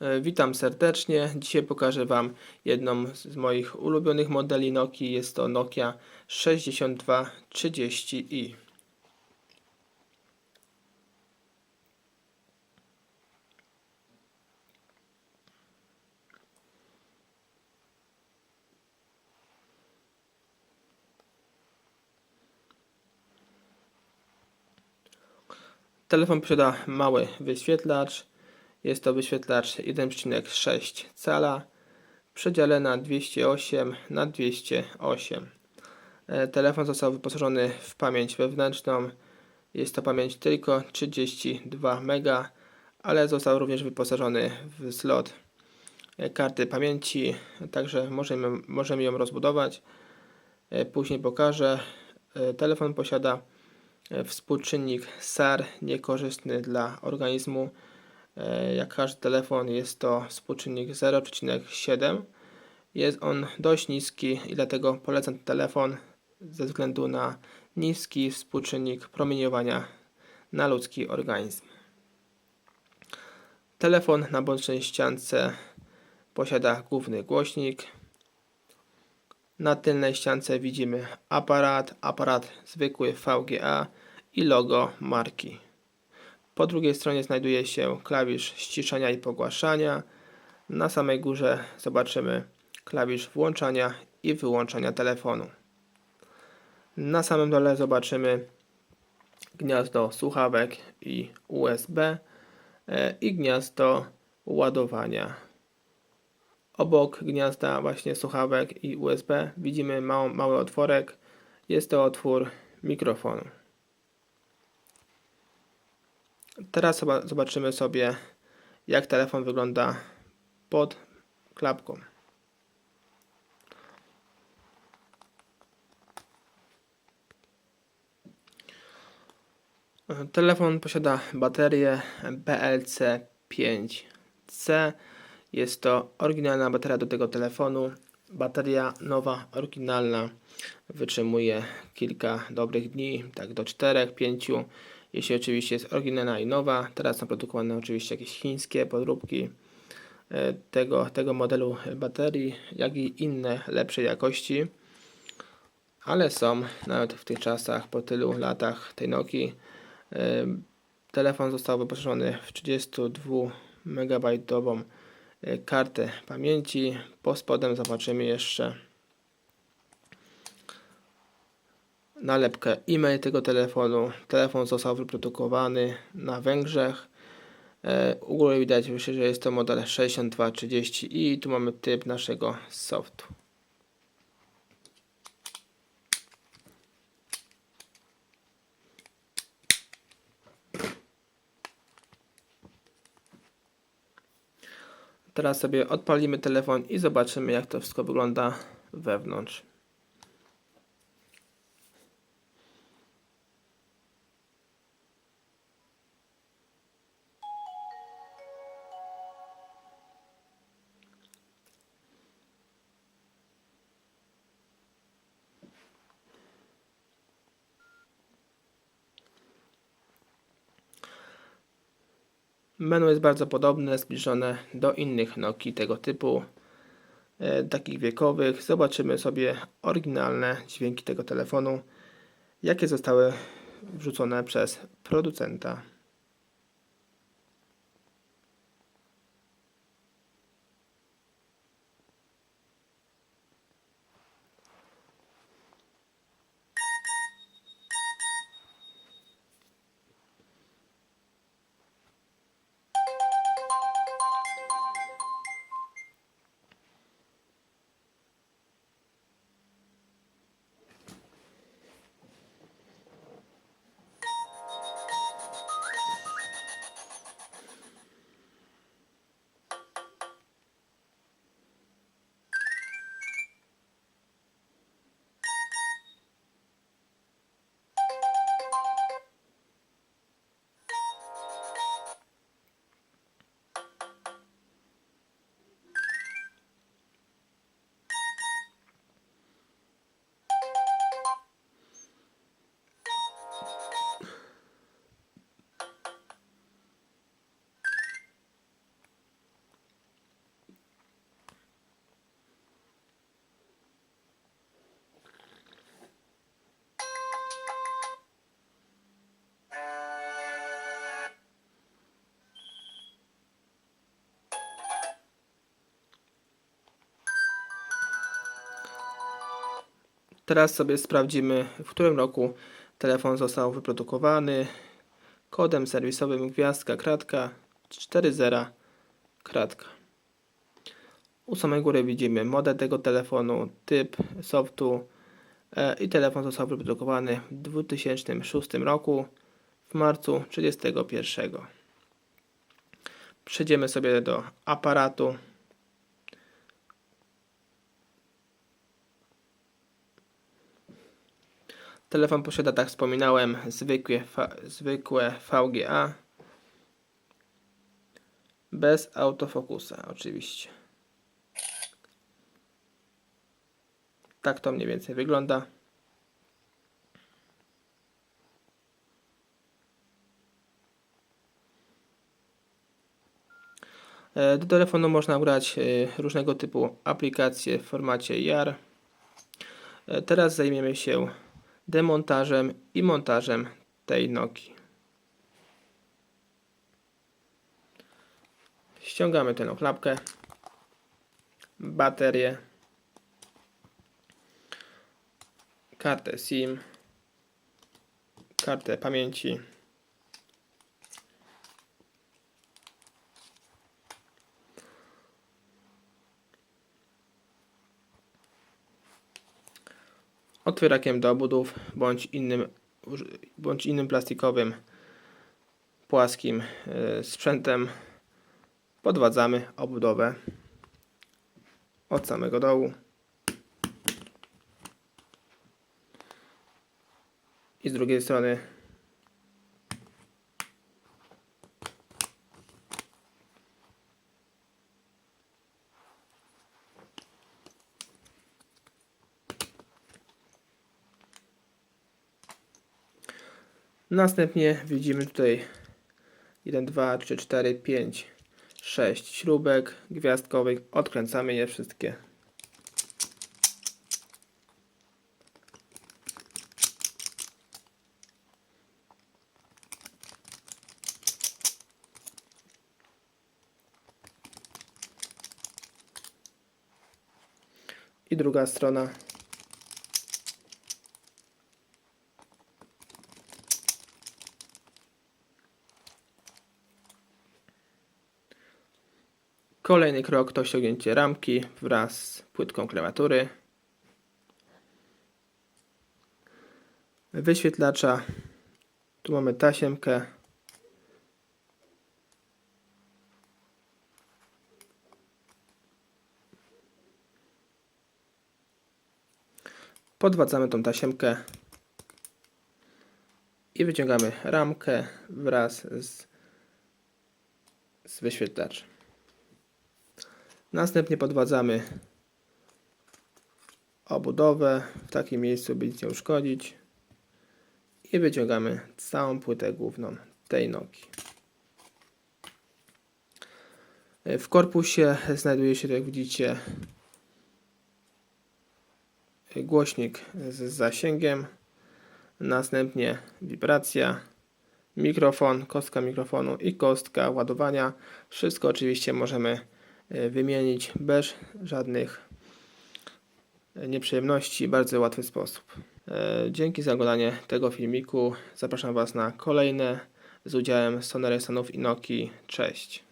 E, Witam serdecznie. Dzisiaj pokażę Wam jedną z moich ulubionych modeli Nokii. Jest to Nokia 6230i. Telefon posiada mały wyświetlacz. Jest to wyświetlacz 1,6 cala w przedziale na 208 na 208. E, Telefon został wyposażony w pamięć wewnętrzną. Jest to pamięć tylko 32 MB, ale został również wyposażony w slot e, karty pamięci, także możemy, możemy ją rozbudować. E, Później pokażę. Telefon posiada współczynnik SAR niekorzystny dla organizmu. E, Jak każdy telefon jest to współczynnik 0,7. Jest on dość niski i dlatego polecam ten telefon ze względu na niski współczynnik promieniowania na ludzki organizm. Telefon na bocznej ściance posiada główny głośnik. Na tylnej ściance widzimy aparat, aparat zwykły VGA i logo marki. Po drugiej stronie znajduje się klawisz ściszania i pogłaszania. Na samej górze zobaczymy klawisz włączania i wyłączania telefonu. Na samym dole zobaczymy gniazdo słuchawek i USB e, i gniazdo ładowania. Obok gniazda właśnie słuchawek i USB widzimy mały otworek. Jest to otwór mikrofonu. Teraz zoba- zobaczymy sobie, jak telefon wygląda pod klapką. Telefon posiada baterię BLC 5C. Jest to oryginalna bateria do tego telefonu. Bateria nowa, oryginalna, wytrzymuje kilka dobrych dni, tak do 4-5. Jeśli oczywiście jest oryginalna i nowa, teraz są produkowane oczywiście jakieś chińskie podróbki e, tego, tego modelu baterii, jak i inne lepszej jakości. Ale są nawet w tych czasach, po tylu latach tej Nokii. e, Telefon został wyposażony w 32 MB kartę pamięci. Pod spodem zobaczymy jeszcze nalepkę e-mail tego telefonu. Telefon został wyprodukowany na Węgrzech. E, U góry widać, że jest to model 6230i i tu mamy typ naszego softu. Teraz sobie odpalimy telefon i zobaczymy jak to wszystko wygląda wewnątrz. Menu jest bardzo podobne, zbliżone do innych Nokii tego typu, e, takich wiekowych. Zobaczymy sobie oryginalne dźwięki tego telefonu, jakie zostały wrzucone przez producenta. Teraz sobie sprawdzimy, w którym roku telefon został wyprodukowany. Kodem serwisowym gwiazdka kratka 40 kratka. U samej góry widzimy model tego telefonu, typ softu e, i telefon został wyprodukowany w 2006 roku w marcu 31. Przejdziemy sobie do aparatu. Telefon posiada, tak wspominałem, zwykłe, zwykłe VGA bez autofokusa, oczywiście. Tak to mniej więcej wygląda. E, Do telefonu można brać e, różnego typu aplikacje w formacie JAR. E, Teraz zajmiemy się demontażem i montażem tej Nokii. Ściągamy tę klapkę, baterię, kartę SIM, kartę pamięci, otwierakiem do obudów bądź innym, bądź innym plastikowym płaskim e, sprzętem. Podwadzamy obudowę od samego dołu. I z drugiej strony Następnie widzimy tutaj 1, 2, 3, 4, 5, 6 śrubek gwiazdkowych. Odkręcamy je wszystkie. I druga strona. Kolejny krok to ściągnięcie ramki wraz z płytką klawiatury, wyświetlacza. Tu mamy tasiemkę. Podwadzamy tą tasiemkę i wyciągamy ramkę wraz z, z wyświetlaczem. Następnie podwadzamy obudowę w takim miejscu, by nic nie uszkodzić. I wyciągamy całą płytę główną tej nogi. W korpusie znajduje się, jak widzicie, głośnik z zasięgiem, następnie wibracja, mikrofon, kostka mikrofonu i kostka ładowania. Wszystko oczywiście możemy wymienić bez żadnych e, nieprzyjemności, bardzo łatwy sposób. E, Dzięki za oglądanie tego filmiku. Zapraszam Was na kolejne z udziałem Sony Ericssonów i Nokii. Cześć.